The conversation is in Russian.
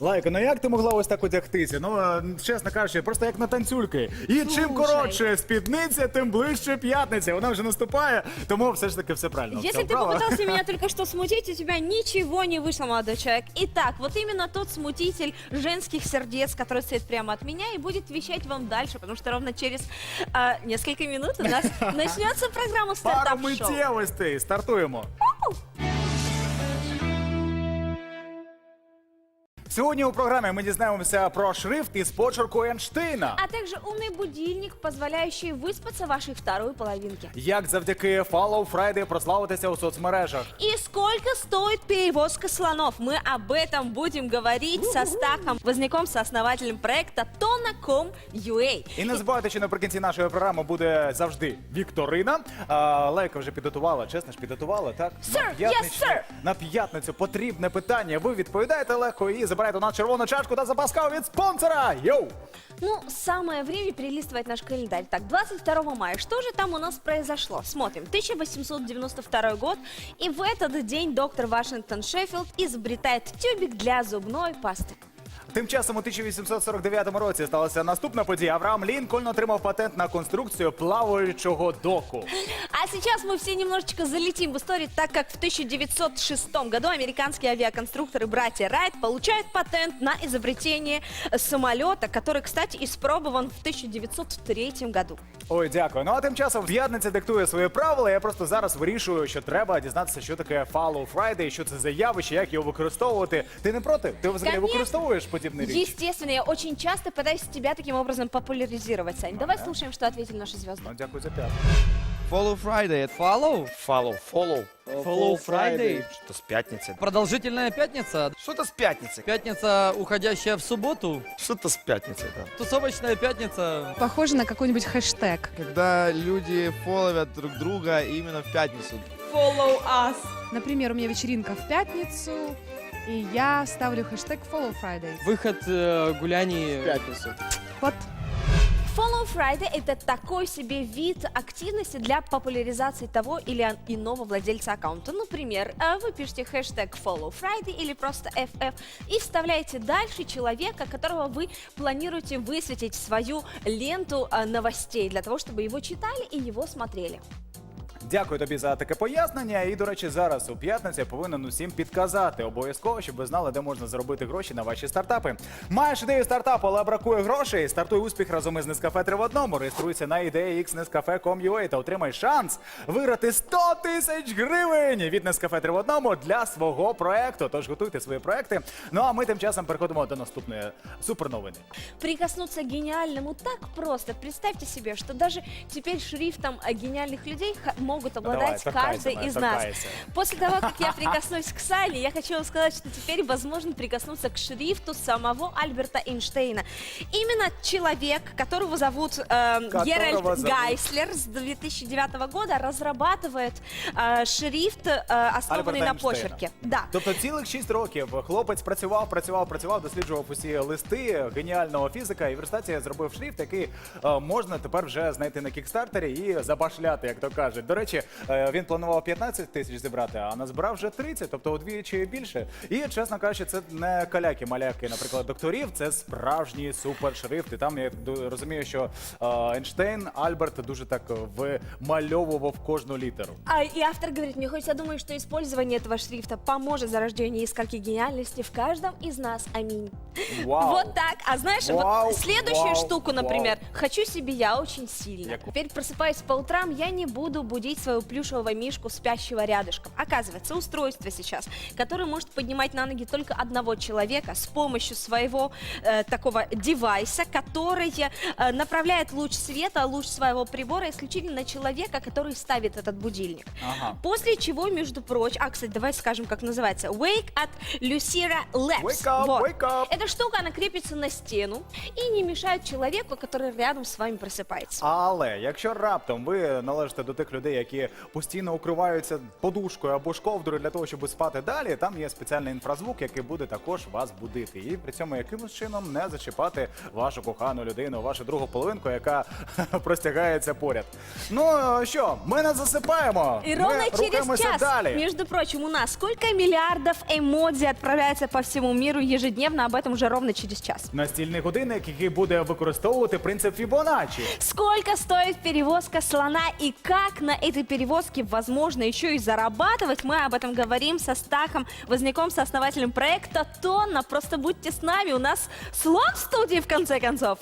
Лайка, ну як ти могла ось так одягтися? Ну, е, чесно кажучи, просто як на танцюльки. І чим Слушай. коротше спідниця, тим ближче п'ятниця. Вона вже наступає, тому все ж таки все правильно. Если Все, ты право. попытался меня только что смутить, у тебя ничего не вышло, молодой человек. Итак, вот именно тот смутитель женских сердец, который стоит прямо от меня и будет вещать вам дальше, потому что ровно через а, несколько минут у нас начнется программа Пару стартап шоу. миттєвостей. Стартуємо. Сьогодні у програмі ми дізнаємося про шрифт із почерку Ейнштейна. А также умный будильник, позволяющий выспаться вашей второй половинке. Як завдяки Follow Friday прославитися у соцмережах. И сколько стоит перевозка слонов? Мы об этом будем говорить со Стахом, возняком, сооснователем проекта Tona.com.ua. І не забувайте, що наприкінці нашої програми буде завжди вікторина. А, Лейка вже підготувала, чесно ж підготувала, так? Sir, на п'ятничне- yes, sir. на п'ятницю потрібне питання. Ви відповідаєте легко і забираєте у нас червону чашку та запас кави від спонсора. Йоу! Ну, самое время перелистывать наш календарь. Так, 22 мая. Что же там у нас произошло? Смотрим. 1892 год. И в этот день доктор Вашингтон Шеффилд изобретает тюбик для зубной пасты. Тим часом у 1849 році сталася наступна подія. Авраам Лінкольн отримав патент на конструкцію плаваючого доку. А сейчас мы все немножечко залетим в историю, так как в 1906 году американские авиаконструкторы братья Райт получают патент на изобретение самолета, который, кстати, испробован в 1903 году. Ой, дякую. Ну а тим часом п'ятниця диктує свої правила. Я просто зараз вирішую, що треба дізнатися, що таке Follow Friday, що це за явище, як його використовувати. Ти не проти? Ти взагалі Конечно. використовуєш подібний річ? Естественно, я очень часто пытаюсь тебя таким образом популяризировать, Сань. Давай слушаем, что ответили наши звезды. Ну, дякую за п'ятницю. Follow Friday. Follow? Follow, follow. Follow Friday. Что с пятницы? Продолжительная пятница. Что-то с пятницы. Пятница, уходящая в субботу. Что-то с пятницы, да. Тусовочная пятница. Похоже на какой-нибудь хэштег. Когда люди фоловят друг друга именно в пятницу. Follow us. Например, у меня вечеринка в пятницу, и я ставлю хэштег Follow Friday. Выход э, гуляний пятницу. Вот. Follow Friday – это такой себе вид активности для популяризации того или иного владельца аккаунта. Например, э, вы пишете хэштег Follow Friday или просто FF и вставляете дальше человека, которого вы планируете высветить в свою ленту э, новостей для того, чтобы его читали и его смотрели. Дякую тобі за таке пояснення. І, до речі, зараз у п'ятницю я повинен усім підказати обов'язково, щоб ви знали, де можна заробити гроші на ваші стартапи. Маєш ідею стартапу, але бракує грошей. Стартуй успіх разом із Нескафе 3 в одному. Реєструйся на ідеї xnescafe.com.ua та отримай шанс виграти 100 тисяч гривень від Нескафе 3 в одному для свого проекту. Тож готуйте свої проекти. Ну а ми тим часом переходимо до наступної суперновини. Прикоснуться к так просто. Представьте себе, что даже теперь шрифтом гениальных людей ха- могут обладать Ну, давай, каждый торкайся, из Майя, нас. торкайся. После того, как я прикоснусь к Сане, я хочу вам сказать, что теперь возможно прикоснуться к шрифту самого Альберта Эйнштейна. Именно человек, которого зовут э, Которого Геральт зовут? Гайслер с 2009 года, разрабатывает э, шрифт, э, основанный Альберта на Эйнштейна. почерке. Да. Тобто цілих 6 років хлопець працював, працював, працював, досліджував усі листи геніального фізика і в результаті зробив шрифт, який е, можна тепер вже знайти на кікстартері і забашляти, як то кажуть. До речі, е, він планував 15 тисяч зібрати, а назбирав вже 30, тобто удвічі більше. І чесно кажучи, це не каляки-маляки, наприклад, докторів, це справжній супершрифт. І там я ду- розумію, що е, Ейнштейн Альберт дуже так вимальовував кожну літеру. А, и автор говорит, мне хоть я думаю, что использование этого шрифта поможет зарождению искорки гениальности в каждом из нас. Аминь. Вау! Вот так. А знаешь, Вау, вот следующую вау, штуку, вау. например, хочу себе я очень сильно. Яку? Теперь просыпаясь по утрам, я не буду будить своего плюшевого мишку, спящего рядышком. Оказывается, устройство сейчас, которое может поднимать на ноги только одного человека с помощью своего э, такого девайса, который э, направляет луч света, луч своего прибора исключительно на человека, который ставит этот будильник. Ага. После чего, между прочим, а, кстати, давай скажем, как называется. Wake at Lucira Labs. Wake up, Вот. wake up. Эта штука, она крепится на стену и не мешает человеку, который рядом с вами просыпается. Але якщо раптом ви належите до тих людей, які постійно укриваються подушкою або ж ковдрою для того, щоб спати далі. Там є спеціальний інфразвук, який буде також вас будити. І при цьому якимось чином не зачіпати вашу кохану людину, вашу другу половинку, яка простягається поряд. Ну що, ми не засипаємо. И ми ровно через час, далі. между прочим, у нас сколько миллиардов эмодзи отправляется по всему миру ежедневно, об этом уже ровно через час. Настільний годинник, який буде використовувати принцип Фібоначчі. Сколько стоит перевозка слона и как на этой перевозке возможно еще и зарабатывать, мы об этом говорим со Стахом, возняком, сооснователем проекта Тонна. Просто будьте с нами, у нас слон в студии в конце концов.